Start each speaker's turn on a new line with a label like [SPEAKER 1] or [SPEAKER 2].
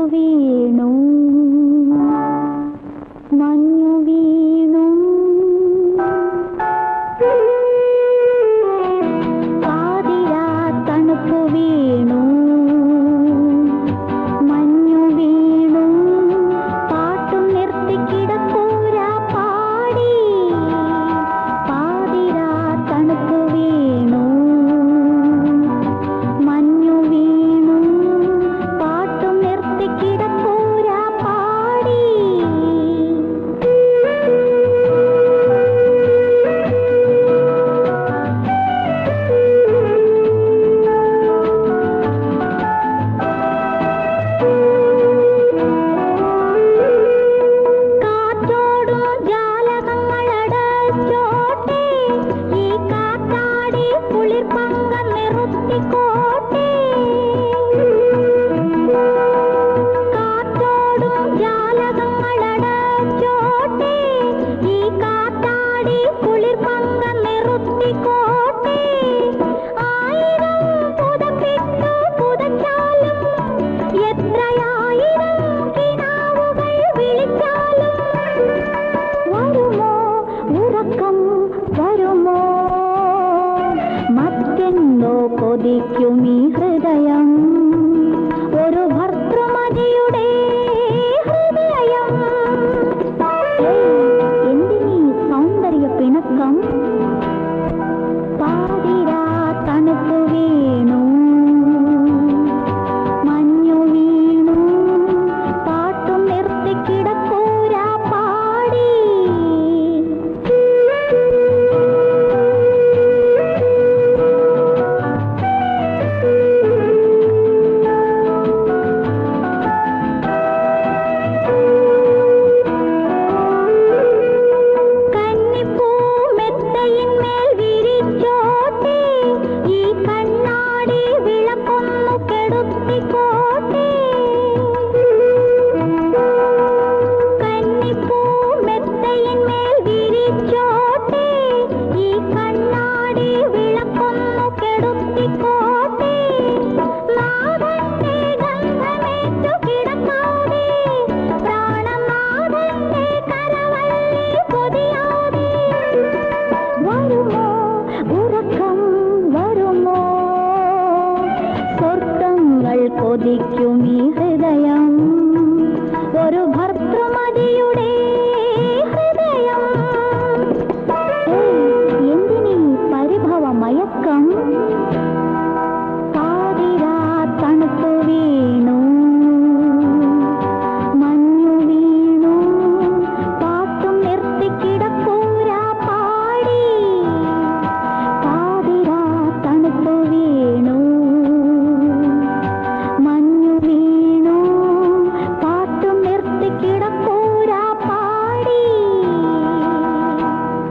[SPEAKER 1] கோவே ഉറക്കം വരുമോ? മറ്റെന്നോ കൊതിക്കുമീ സ്വർഗങ്ങൾ കൊതിക്കും ഈ ഹൃദയം. ഒരു ഭർത്തൃമതിയുടെ ഹൃദയം. എന്തിനീ പരിഭവ